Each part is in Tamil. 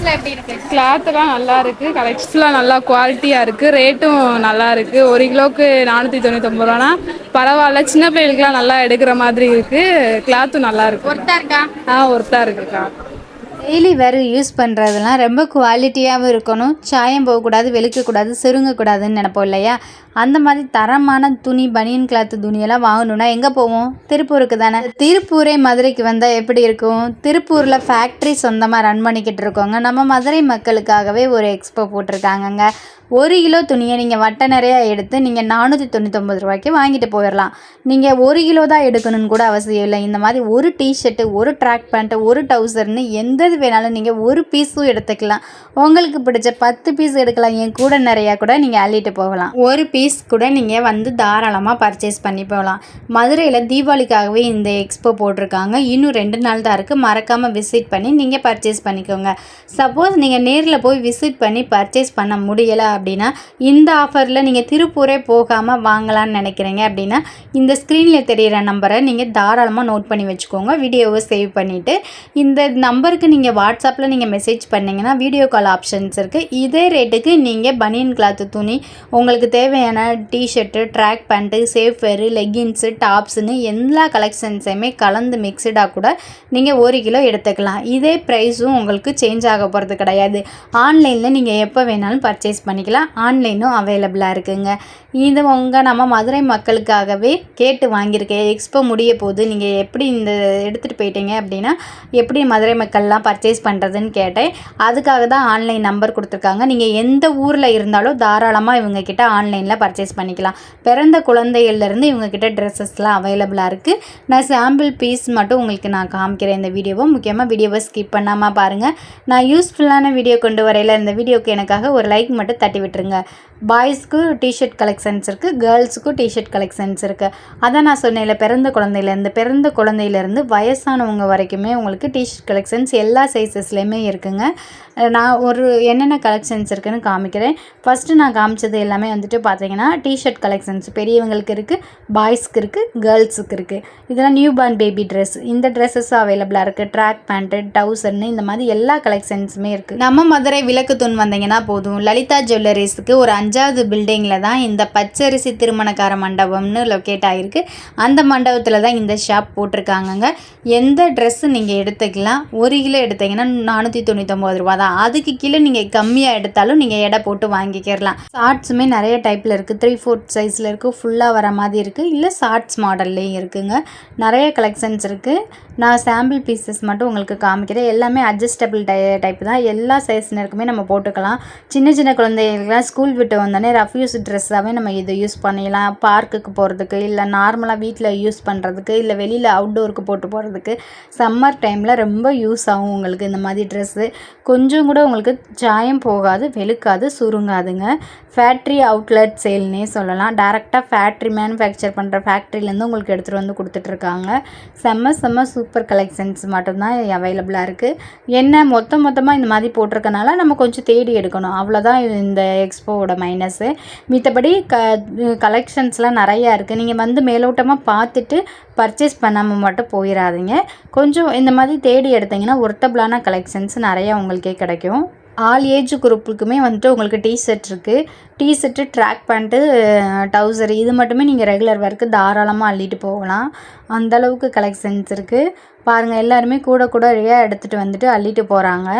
கிளாத்ஸ்லாம் எப்படி இருக்கு? கிளாத்லாம் நல்லா இருக்கு. கலெக்ஷன்ஸ்லாம் நல்லா குவாலிட்டியாக இருக்கு. ரேட்டும் நல்லா இருக்கு. ஒரு கிலோவுக்கு நானூற்றி தொண்ணூத்தொம்பது ரூபானா? பரவாயில்ல. சின்ன பிள்ளைகளுக்குலாம் நல்லா எடுக்கிற மாதிரி இருக்கு. கிளாத்தும் நல்லா இருக்கு. ஒர்த்தா இருக்கா? ஆ ஒர்த்தாக இருக்குக்கா. டெய்லி வேறு யூஸ் பண்ணுறதுலாம் ரொம்ப குவாலிட்டியாகவும் இருக்கணும். சாயம் போகக்கூடாது வெளுக்கக்கூடாது சுருங்கக்கூடாதுன்னு நினைப்போம் இல்லையா? அந்த மாதிரி தரமான துணி பனியன் கிளாத் துணியெல்லாம் வாங்கணுன்னா எங்கே போவோம்? திருப்பூருக்கு தானே? திருப்பூரே மதுரைக்கு வந்தால் எப்படி இருக்கும்? திருப்பூரில் ஃபேக்ட்ரி சொந்தமாக ரன் பண்ணிக்கிட்டு இருக்கோங்க. நம்ம மதுரை மக்களுக்காகவே ஒரு எக்ஸ்போ போட்டிருக்காங்கங்க. ஒரு கிலோ துணியை நீங்கள் வட்ட நிறையா எடுத்து நீங்கள் நானூற்றி தொண்ணூத்தொம்பது ரூபாய்க்கு வாங்கிட்டு போயிடலாம். நீங்கள் ஒரு கிலோ தான் எடுக்கணும்னு கூட அவசியம் இல்லை. இந்த மாதிரி ஒரு டிஷர்ட்டு ஒரு ட்ராக் பேண்ட்டு ஒரு டவுசர்னு எந்த வேணாலும் நீங்கள் ஒரு பீஸும் எடுத்துக்கலாம். உங்களுக்கு பிடிச்ச பத்து பீஸ் எடுக்கலாம். என் கூட நிறையா கூட நீங்கள் அள்ளிட்டு போகலாம். ஒரு பீஸ் கூட நீங்கள் வந்து தாராளமாக பர்ச்சேஸ் பண்ணி போகலாம். மதுரையில் தீபாவளிக்காகவே இந்த எக்ஸ்போ போட்டிருக்காங்க. இன்னும் ரெண்டு நாள் தான் இருக்குது மறக்காமல் விசிட் பண்ணி நீங்கள் பர்ச்சேஸ் பண்ணிக்கோங்க. சப்போஸ் நீங்கள் நேரில் போய் விசிட் பண்ணி பர்ச்சேஸ் பண்ண முடியலை அப்படின்னா இந்த ஆஃபரில் நீங்கள் திருப்பூரே போகாமல் வாங்கலாம்னு நினைக்கிறீங்க அப்படின்னா இந்த ஸ்க்ரீனில் தெரிகிற நம்பரை நீங்கள் தாராளமாக நோட் பண்ணி வச்சுக்கோங்க. வீடியோவை சேவ் பண்ணிவிட்டு இந்த நம்பருக்கு நீங்கள் நீங்கள் வாட்ஸ்அப்பில் நீங்கள் மெசேஜ் பண்ணிங்கன்னா வீடியோ கால் ஆப்ஷன்ஸ் இருக்குது இதே ரேட்டுக்கு நீங்கள் பனியன் கிளாத்து துணி உங்களுக்கு தேவையான டிஷர்ட்டு ட்ராக் பேண்ட்டு சேஃபரு லெகின்ஸு டாப்ஸுன்னு எல்லா கலெக்ஷன்ஸையுமே கலந்து மிக்சடாக கூட நீங்கள் ஒரு கிலோ எடுத்துக்கலாம். இதே ப்ரைஸும் உங்களுக்கு சேஞ்ச் ஆக போகிறது கிடையாது. ஆன்லைனில் நீங்கள் எப்போ வேணாலும் பர்ச்சேஸ் பண்ணிக்கலாம். ஆன்லைனும் அவைலபிளாக இருக்குங்க. இது உங்கள் நம்ம மதுரை மக்களுக்காகவே கேட்டு வாங்கியிருக்கேன் எக்ஸ்போ முடிய போது நீங்கள் எப்படி இந்த எடுத்துகிட்டு போயிட்டீங்க அப்படின்னா எப்படி மதுரை மக்கள்லாம் பர்ச்சேஸ் பண்ணுறதுன்னு கேட்டேன். அதுக்காக தான் ஆன்லைன் நம்பர் கொடுத்துருக்காங்க. நீங்கள் எந்த ஊரில் இருந்தாலும் தாராளமாக இவங்கக்கிட்ட ஆன்லைனில் பர்ச்சேஸ் பண்ணிக்கலாம். பிறந்த குழந்தைகள்லேருந்து இவங்கக்கிட்ட ட்ரெஸ்ஸஸ்லாம் அவைலபிளாக இருக்குது நான் சாம்பிள் பீஸ் மட்டும் உங்களுக்கு நான் காமிக்கிறேன் இந்த வீடியோவை. முக்கியமாக வீடியோவை ஸ்கிப் பண்ணாமல் பாருங்கள் நான் யூஸ்ஃபுல்லான வீடியோ கொண்டு வரையில் இந்த வீடியோக்கு எனக்காக ஒரு லைக் மட்டும் தட்டி விட்டுருங்க. பாய்ஸ்க்கு டிஷர்ட் கலெக்ஷன்ஸ் இருக்குது கேர்ள்ஸுக்கும் டிஷர்ட் கலெக்ஷன்ஸ் இருக்குது அதான் நான் சொன்னேன்ல பிறந்த குழந்தையிலேருந்து பிறந்த குழந்தையிலேருந்து வயசானவங்க வரைக்குமே உங்களுக்கு டிஷர்ட் கலெக்ஷன்ஸ் எல்லா சைஸஸ்லேயுமே இருக்குங்க. நான் ஒரு என்னென்ன கலெக்ஷன்ஸ் இருக்குதுன்னு காமிக்கிறேன். ஃபஸ்ட்டு நான் காமிச்சது எல்லாமே வந்துட்டு பார்த்தீங்கன்னா டிஷர்ட் கலெக்ஷன்ஸ் பெரியவங்களுக்கு இருக்குது பாய்ஸ்க்கு இருக்குது கேர்ள்ஸுக்கு இருக்குது இதெல்லாம் நியூ பார்ன் பேபி ட்ரெஸ் இந்த ட்ரெஸ்ஸஸும் அவைலபிளாக இருக்குது ட்ராக் பேண்ட்டு டவுசர்னு இந்த மாதிரி எல்லா கலெக்ஷன்ஸுமே இருக்குது நம்ம மதுரை விளக்கு தூண் வந்தீங்கன்னா போதும். லலிதா ஜுவல்லரிஸுக்கு ஒரு அஞ்சாவது பில்டிங்கில் தான் இந்த பச்சரிசி திருமணக்கார மண்டபம்னு லொக்கேட் ஆகிருக்கு அந்த மண்டபத்தில் தான் இந்த ஷாப் போட்டிருக்காங்கங்க. எந்த ட்ரெஸ்ஸு நீங்கள் எடுத்துக்கலாம். ஒரு கிலோ எடுத்தீங்கன்னா நானூற்றி தொண்ணூத்தொம்பது ரூபா தான். அதுக்கு கீழே நீங்கள் கம்மியாக எடுத்தாலும் நீங்கள் எடை போட்டு வாங்கிக்கிறலாம் ஷார்ட்ஸுமே நிறைய டைப்பில் இருக்குது த்ரீ ஃபோர்த் சைஸில் இருக்குது ஃபுல்லாக வர மாதிரி இருக்குது இல்லை ஷார்ட்ஸ் மாடல்லையும் இருக்குங்க. நிறைய கலெக்ஷன்ஸ் இருக்குது நான் சாம்பிள் பீசஸ் மட்டும் உங்களுக்கு காமிக்கிறேன். எல்லாமே அட்ஜஸ்டபிள் டை டைப் தான். எல்லா சைஸ்னருக்குமே நம்ம போட்டுக்கலாம். சின்ன சின்ன குழந்தைகளுக்குலாம் ஸ்கூல் விட்டு வந்தோடனே ரஃப் யூஸ் ட்ரெஸ்ஸாகவே நம்ம இதை யூஸ் பண்ணிடலாம். பார்க்குக்கு போகிறதுக்கு இல்லை நார்மலாக வீட்டில் யூஸ் பண்ணுறதுக்கு இல்லை வெளியில் அவுட்டோருக்கு போட்டு போகிறதுக்கு சம்மர் டைமில் ரொம்ப யூஸ் ஆகும். உங்களுக்கு இந்த மாதிரி ட்ரெஸ்ஸு கொஞ்சம் கூட உங்களுக்கு சாயம் போகாது வெளுக்காது சுருங்காதுங்க. ஃபேக்ட்ரி அவுட்லெட் சேல்னே சொல்லலாம். டேரெக்டாக ஃபேக்ட்ரி மேனுஃபேக்சர் பண்ணுற ஃபேக்ட்ரிலேருந்து உங்களுக்கு எடுத்துகிட்டு வந்து கொடுத்துட்ருக்காங்க. செம்ம செம்ம சூப்பர் கலெக்ஷன்ஸ் மட்டும்தான் அவைலபிளாக இருக்குது என்ன மொத்த மொத்தமாக இந்த மாதிரி போட்டிருக்கனால நம்ம கொஞ்சம் தேடி எடுக்கணும். அவ்வளோதான் இந்த எக்ஸ்போவோட மைனஸு மித்தபடி க கலெக்ஷன்ஸ்லாம் நிறையா இருக்குது நீங்கள் வந்து மேலோட்டமாக பார்த்துட்டு பர்ச்சேஸ் பண்ணாமல் மட்டும் போயிடாதீங்க கொஞ்சம் இந்த மாதிரி தேடி எடுத்தீங்கன்னா ஒர்த்தபிளான கலெக்ஷன்ஸ் நிறையா உங்களுக்கே கிடைக்கும். ஆல் ஏஜ் குரூப்புக்குமே வந்துட்டு உங்களுக்கு டிஷர்ட் இருக்குது டிஷர்ட்டு ட்ராக் பேண்ட்டு டவுசர் இது மட்டுமே நீங்கள் ரெகுலர் ஒர்க்கு தாராளமாக அள்ளிட்டு போகலாம். அந்தளவுக்கு கலெக்ஷன்ஸ் இருக்குது பாருங்கள் எல்லாருமே கூட கூட ரெடியாக எடுத்துகிட்டு வந்துட்டு அள்ளிட்டு போகிறாங்க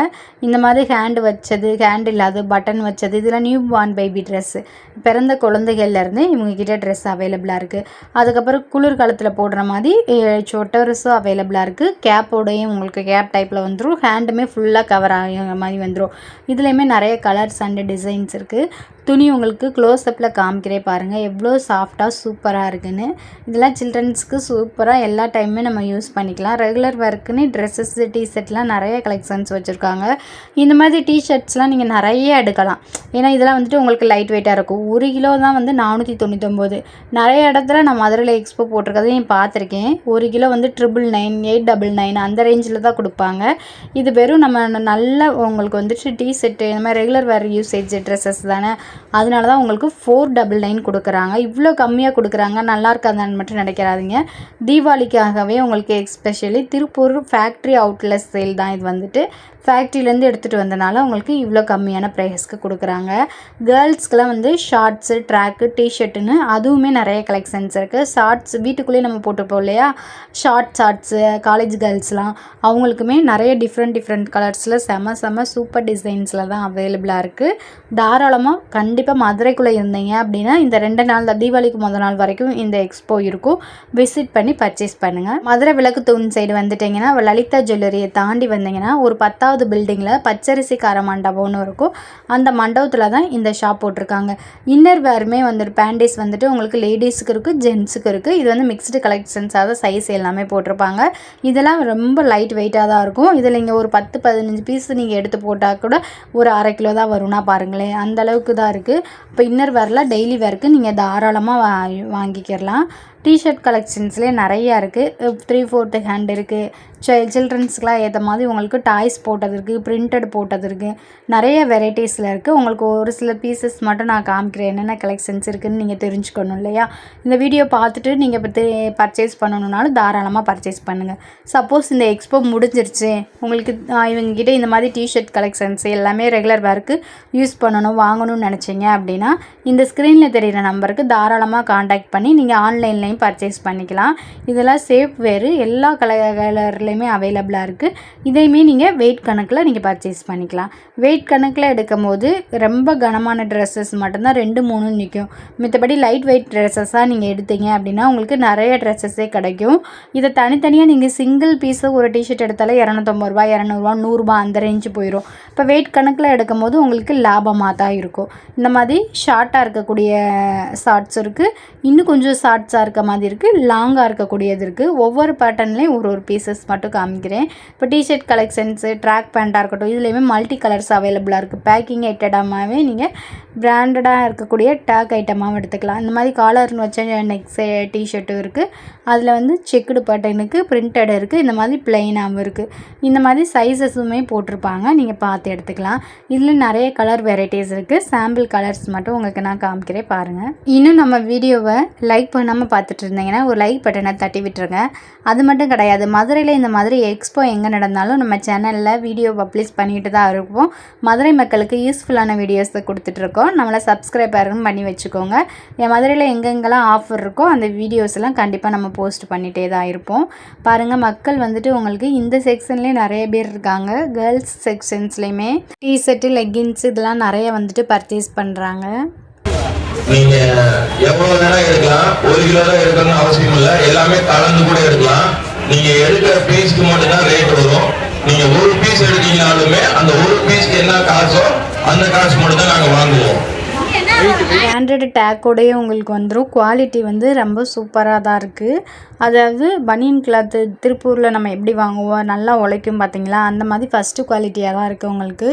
இந்த மாதிரி ஹேண்டு வச்சது ஹேண்ட் இல்லாத பட்டன் வச்சது இதெல்லாம் நியூ பார்ன் பேபி ட்ரெஸ்ஸு பிறந்த குழந்தைகள்லேருந்து இவங்கக்கிட்ட ட்ரெஸ் அவைலபிளாக இருக்குது அதுக்கப்புறம் குளிர்காலத்தில் போடுற மாதிரி சொட்டர்ஸும் அவைலபிளாக இருக்குது கேப்போடையும் உங்களுக்கு கேப் டைப்பில் வந்துடும் ஹேண்டுமே ஃபுல்லாக கவர் ஆகிற மாதிரி வந்துடும் இதுலேயுமே நிறைய கலர்ஸ் அண்டு டிசைன்ஸ் இருக்குது துணி உங்களுக்கு க்ளோஸ்அப்பில் காமிக்கிறே பாருங்கள் எவ்வளோ சாஃப்டாக சூப்பராக இருக்குன்னு. இதெல்லாம் சில்ட்ரன்ஸ்க்கு சூப்பராக எல்லா டைமுமே நம்ம யூஸ் பண்ணிக்கலாம். ரெகுலர் ஒர்க்குன்னு ட்ரெஸ்ஸஸ் டிஷர்ட்லாம் நிறைய கலெக்ஷன்ஸ் வச்சுருக்காங்க. இந்த மாதிரி டிஷர்ட்ஸ்லாம் நீங்கள் நிறைய எடுக்கலாம். ஏன்னா இதெல்லாம் வந்துட்டு உங்களுக்கு லைட் வெயிட்டாக இருக்கும். ஒரு கிலோ தான் வந்து நானூற்றி தொண்ணூத்தொம்போது. நிறைய இடத்துல நான் மதுரையில் எக்ஸ்போ போட்டிருக்கதையும் பார்த்துருக்கேன். ஒரு கிலோ வந்து triple nine eight double nine அந்த ரேஞ்சில் தான் கொடுப்பாங்க. இது வெறும் நம்ம நல்ல உங்களுக்கு வந்துட்டு டிஷர்ட்டு இந்த மாதிரி ரெகுலர் வேர் யூசேஜ் ட்ரெஸ்ஸஸ் தானே. அதனால தான் உங்களுக்கு ஃபோர் டபுள் நைன் கொடுக்குறாங்க. இவ்வளோ கம்மியாக கொடுக்குறாங்க. நல்லா இருக்காதான்னு மட்டும் நினைக்கிறாதீங்க தீபாவளிக்காகவே உங்களுக்கு especially Tiruppur factory outlet sale தான் இது வந்துட்டு. ஃபேக்ட்ரிலேருந்து எடுத்துகிட்டு வந்தனால அவங்களுக்கு இவ்வளோ கம்மியான ப்ரைஸ்க்கு கொடுக்குறாங்க. கேர்ள்ஸ்க்கெலாம் வந்து ஷார்ட்ஸு ட்ராக்கு டிஷர்ட்டுன்னு அதுவுமே நிறைய கலெக்ஷன்ஸ் இருக்குது ஷார்ட்ஸ் வீட்டுக்குள்ளேயே நம்ம போட்டுப்போம் இல்லையா? ஷார்ட் ஷார்ட்ஸு காலேஜ் கேர்ள்ஸ்லாம் அவங்களுக்குமே நிறைய டிஃப்ரெண்ட் டிஃப்ரெண்ட் கலர்ஸில் செம செம சூப்பர் டிசைன்ஸில் தான் அவைலபிளாக இருக்குது தாராளமாக கண்டிப்பாக மதுரைக்குள்ளே இருந்தீங்க அப்படின்னா இந்த ரெண்டு நாள் தான் தீபாவளிக்கு முதல் நாள் வரைக்கும் இந்த எக்ஸ்போ இருக்கும். விசிட் பண்ணி பர்ச்சேஸ் பண்ணுங்கள் மதுரை விளக்கு தூண் சைடு வந்துட்டிங்கன்னா லலிதா ஜுவல்லரியை தாண்டி வந்தீங்கன்னா ஒரு ரெண்டாவது பில்டிங்கில் பச்சரிசி கார மண்டபம்னு இருக்கும். அந்த மண்டபத்தில் தான் இந்த ஷாப் போட்டிருக்காங்க. இன்னர் வேருமே வந்துட்டு பேண்டேஸ் வந்துட்டு உங்களுக்கு லேடிஸுக்கு இருக்குது ஜென்ஸுக்கு இருக்குது இது வந்து மிக்ஸ்டு கலெக்ஷன்ஸாக சைஸ் எல்லாமே போட்டிருப்பாங்க. இதெல்லாம் ரொம்ப லைட் வெயிட்டாக தான் இருக்கும். இதில் இங்கே ஒரு பத்து பதினஞ்சு பீஸ் நீங்கள் எடுத்து போட்டால் கூட ஒரு அரை கிலோ தான் வரும்னா பாருங்களேன். அந்த அளவுக்கு தான் இருக்குது இப்போ இன்னர் வேரில் டெய்லி வேருக்கு நீங்கள் தாராளமாக வா வாங்கிக்கிறலாம் டிஷர்ட் கலெக்ஷன்ஸ்லேயே நிறையா இருக்குது த்ரீ ஃபோர்த்து ஹேண்ட் இருக்குது சில்ட்ரன்ஸ்க்குலாம் ஏற்ற மாதிரி உங்களுக்கு டாய்ஸ் போட்டது இருக்குது பிரிண்டட் போட்டது இருக்குது நிறைய வெரைட்டிஸில் இருக்குது உங்களுக்கு ஒரு சில பீசஸ் மட்டும் நான் காமிக்கிறேன். என்னென்ன கலெக்ஷன்ஸ் இருக்குதுன்னு நீங்கள் தெரிஞ்சுக்கணும் இல்லையா? இந்த வீடியோ பார்த்துட்டு நீங்கள் இப்போ பர்ச்சேஸ் பண்ணணுன்னாலும் தாராளமாக பர்ச்சேஸ் பண்ணுங்கள் சப்போஸ் இந்த எக்ஸ்போ முடிஞ்சிருச்சு. உங்களுக்கு இவங்ககிட்ட இந்த மாதிரி டிஷர்ட் கலெக்ஷன்ஸ் எல்லாமே ரெகுலர் வேர்க்கு யூஸ் பண்ணணும் வாங்கணும்னு நினச்சிங்க அப்படின்னா இந்த ஸ்க்ரீனில் தெரிகிற நம்பருக்கு தாராளமாக காண்டாக்ட் பண்ணி நீங்கள் ஆன்லைனில் ஆன்லைன்லேயும் பர்ச்சேஸ் பண்ணிக்கலாம். இதெல்லாம் சேஃப் வேறு எல்லா கலர் கலர்லேயுமே அவைலபிளாக இருக்குது இதையுமே நீங்கள் வெயிட் கணக்கில் நீங்கள் பர்ச்சேஸ் பண்ணிக்கலாம். வெயிட் கணக்கில் எடுக்கும் போது ரொம்ப கனமான ட்ரெஸ்ஸஸ் மட்டும்தான் ரெண்டு மூணு நிற்கும் மித்தபடி லைட் வெயிட் ட்ரெஸ்ஸஸாக நீங்கள் எடுத்தீங்க அப்படின்னா உங்களுக்கு நிறைய ட்ரெஸ்ஸஸே கிடைக்கும். இதை தனித்தனியாக நீங்கள் சிங்கிள் பீஸு ஒரு டிஷர்ட் எடுத்தாலே இரநூத்தம்பது ரூபா இரநூறுவா நூறுரூபா அந்த ரேஞ்சு போயிடும் இப்போ வெயிட் கணக்கில் எடுக்கும் போது உங்களுக்கு லாபமாக தான் இருக்கும். இந்த மாதிரி ஷார்ட்டாக இருக்கக்கூடிய ஷார்ட்ஸ் இருக்குது இன்னும் கொஞ்சம் ஷார்ட்ஸாக இருக்க மாதிரி இருக்குது லாங்காக இருக்கக்கூடியது இருக்குது ஒவ்வொரு பேட்டர்ன்லேயும் ஒரு ஒரு பீசஸ் மட்டும் காமிக்கிறேன். இப்போ டிஷர்ட் கலெக்ஷன்ஸு ட்ராக் பேண்ட்டாக இருக்கட்டும் இதுலேயுமே மல்டி கலர்ஸ் அவைலபிளாக இருக்குது பேக்கிங் ஐட்டமாகவே நீங்கள் பிராண்டடாக இருக்கக்கூடிய டேக் ஐட்டமாகவும் எடுத்துக்கலாம். இந்த மாதிரி காலர்னு வச்ச நெக்ஸ் டிஷர்ட்டும் eh, இருக்குது அதில் வந்து செக்குடு பட்டனுக்கு பிரிண்டட் இருக்குது இந்த மாதிரி பிளெயினாகவும் இருக்குது இந்த மாதிரி சைஸஸுமே போட்டிருப்பாங்க நீங்கள் பார்த்து எடுத்துக்கலாம். இதில் நிறைய கலர் வெரைட்டிஸ் இருக்குது சாம்பிள் கலர்ஸ் மட்டும் உங்களுக்கு நான் காமிக்கிறேன் பாருங்கள் இன்னும் நம்ம வீடியோவை லைக் பண்ணாமல் பார்த்துட்டு இருந்தீங்கன்னா ஒரு லைக் பட்டனை தட்டி விட்டுருங்க. அது மட்டும் கிடையாது மதுரையில் இந்த மாதிரி எக்ஸ்போ எங்கே நடந்தாலும் நம்ம சேனலில் வீடியோ பப்ளிஷ் பண்ணிட்டு தான் இருப்போம். மதுரை மக்களுக்கு யூஸ்ஃபுல்லான வீடியோஸை கொடுத்துட்ருக்கோம் நம்மளை சப்ஸ்கிரைபரும் பண்ணி வச்சுக்கோங்க. என் மதுரையில் எங்கெங்கெல்லாம் ஆஃபர் இருக்கோ அந்த வீடியோஸ்லாம் கண்டிப்பாக நம்ம போஸ்ட் பண்ணிகிட்டே தான் இருப்போம். பாருங்கள் மக்கள் வந்துட்டு உங்களுக்கு இந்த செக்ஷன்லேயே நிறைய பேர் இருக்காங்க. கேர்ள்ஸ் செக்ஷன்ஸ்லேயுமே டிஷர்ட்டு லெக்கின்ஸ் இதெல்லாம் நிறைய வந்துட்டு பர்ச்சேஸ் பண்ணுறாங்க நீங்க எவ்வளவு நேரம் எடுக்கலாம்? ஒரு கிலோ தான் எடுக்கணும்னு அவசியம் இல்ல. எல்லாமே கலந்து கூட எடுக்கலாம். நீங்க எடுக்கிற பீஸ்க்கு மட்டும்தான் ரேட் வரும். நீங்க ஒரு பீஸ் எடுத்தீங்கனாலுமே அந்த ஒரு பீஸ்க்கு என்ன காசோ அந்த காசு மட்டும் தான் நாங்க வாங்குவோம். பிராண்டட் டேக்கோடையே உங்களுக்கு வந்துடும் குவாலிட்டி வந்து ரொம்ப சூப்பராக தான் இருக்குது அதாவது பனியன் கிளாத்து திருப்பூரில் நம்ம எப்படி வாங்குவோம் நல்லா உழைக்கும் பார்த்தீங்களா அந்த மாதிரி ஃபஸ்ட்டு குவாலிட்டியாக தான் இருக்குது உங்களுக்கு.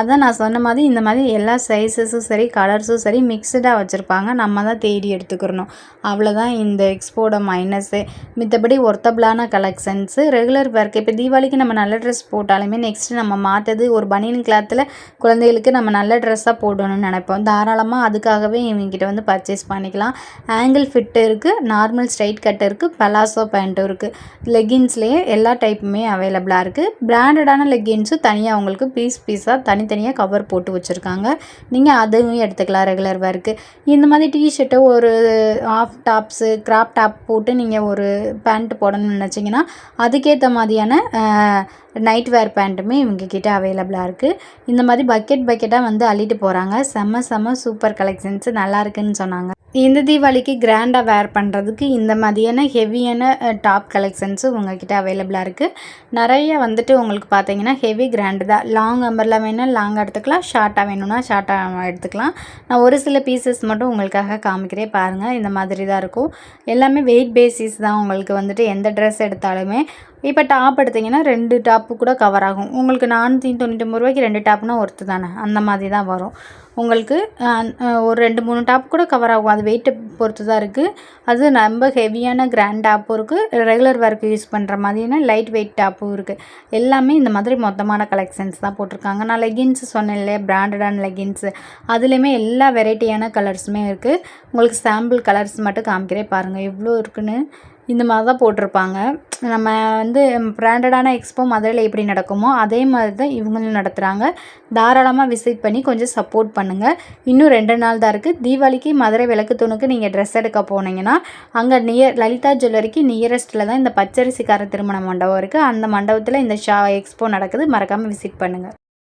அதான் நான் சொன்ன மாதிரி இந்த மாதிரி எல்லா சைஸஸும் சரி கலர்ஸும் சரி மிக்சடாக வச்சுருப்பாங்க. நம்ம தான் தேடி எடுத்துக்கிறணும். அவ்வளோதான் இந்த எக்ஸ்போட மைனஸு மித்தபடி ஒர்த்தபிளான கலெக்ஷன்ஸு ரெகுலர் ஒர்க் இப்போ தீபாவளிக்கு நம்ம நல்ல ட்ரெஸ் போட்டாலுமே நெக்ஸ்ட்டு நம்ம மாற்றது ஒரு பனியன் கிளாத்தில் குழந்தைகளுக்கு நம்ம நல்ல ட்ரெஸ்ஸாக போடணும்னு நினைப்போம். தாராளமாக அதுக்கு அதுக்காகவே இவங்ககிட்ட வந்து பர்ச்சேஸ் பண்ணிக்கலாம். ஆங்கிள் ஃபிட்டு இருக்குது நார்மல் ஸ்ட்ரைட் கட் இருக்குது பலாசோ பேண்ட்டும் இருக்குது லெகின்ஸ்லேயே எல்லா டைப்புமே அவைலபிளாக இருக்குது பிராண்டடான லெகின்ஸும் தனியாக உங்களுக்கு பீஸ் பீஸாக தனித்தனியாக கவர் போட்டு வச்சுருக்காங்க. நீங்கள் அதுவும் எடுத்துக்கலாம் ரெகுலர் வேர்க்கு இந்த மாதிரி டிஷர்ட்டை ஒரு ஆஃப் டாப்ஸு கிராப் டாப் போட்டு நீங்கள் ஒரு பேண்ட் போடணும்னு நினச்சிங்கன்னா அதுக்கேற்ற மாதிரியான நைட் வேர் பேண்ட்டுமே இவங்கக்கிட்ட அவைலபிளாக இருக்குது இந்த மாதிரி பக்கெட் பக்கெட்டாக வந்து அள்ளிட்டு போகிறாங்க செம்ம செம்ம சூப்பர் கலெக்ஷன்ஸ் நல்லா இருக்குன்னு சொன்னாங்க. இந்த தீபாவளிக்கு கிராண்டாக வேர் பண்ணுறதுக்கு இந்த மாதிரியான ஹெவியான டாப் கலெக்ஷன்ஸும் உங்ககிட்ட அவைலபிளாக இருக்குது நிறைய வந்துட்டு உங்களுக்கு பார்த்தீங்கன்னா ஹெவி கிராண்டு தான். லாங் அம்பரில் வேணால் லாங் எடுத்துக்கலாம். ஷார்ட்டாக வேணும்னா ஷார்ட்டாக எடுத்துக்கலாம். நான் ஒரு சில பீசஸ் மட்டும் உங்களுக்காக காமிக்கிறேன் பாருங்கள் இந்த மாதிரி தான் இருக்கும். எல்லாமே வெயிட் பேசிஸ் தான் உங்களுக்கு வந்துட்டு எந்த ட்ரெஸ் எடுத்தாலுமே. இப்போ டாப் எடுத்திங்கன்னா ரெண்டு டாப்பு கூட கவர் ஆகும். உங்களுக்கு நானூற்றி தொண்ணூற்றொம்பது ரூபாய்க்கு ரெண்டு டாப்னா ஒர்த்து தானே? அந்த மாதிரி தான் வரும். உங்களுக்கு ஒரு ரெண்டு மூணு டாப் கூட கவர் ஆகும். அது வெயிட்டை பொறுத்து தான் இருக்குது அது ரொம்ப ஹெவியான கிராண்ட் டாப்பும் இருக்குது ரெகுலர் ஒர்க்கு யூஸ் பண்ணுற மாதிரினா லைட் வெயிட் டாப்பும் இருக்குது எல்லாமே இந்த மாதிரி மொத்தமான கலெக்ஷன்ஸ் தான் போட்டிருக்காங்க. நான் லெகின்ஸ் சொன்னேன் இல்லையா? பிராண்டடான லெகின்ஸு அதுலேயுமே எல்லா வெரைட்டியான கலர்ஸுமே இருக்குது உங்களுக்கு சாம்பிள் கலர்ஸ் மட்டும் காமிக்கிறே பாருங்கள் எவ்வளோ இருக்குன்னு? இந்த மாதிரி தான் போட்டிருப்பாங்க. நம்ம வந்து பிராண்டடான எக்ஸ்போ மதுரையில் எப்படி நடக்குமோ அதே மாதிரி தான் இவங்களும் நடத்துகிறாங்க தாராளமாக விசிட் பண்ணி கொஞ்சம் சப்போர்ட் பண்ணுங்கள் இன்னும் ரெண்டு நாள் தான் இருக்குது தீபாவளிக்கு மதுரை விளக்கு தூணுக்கு நீங்கள் ட்ரெஸ் எடுக்க போனீங்கன்னா அங்கே நியர் லலிதா ஜுவல்லரிக்கு நியரஸ்ட்டில் தான் இந்த பச்சரிசிக்கார திருமண மண்டபம் இருக்குது அந்த மண்டபத்தில் இந்த ஷா எக்ஸ்போ நடக்குது. மறக்காமல் விசிட் பண்ணுங்கள்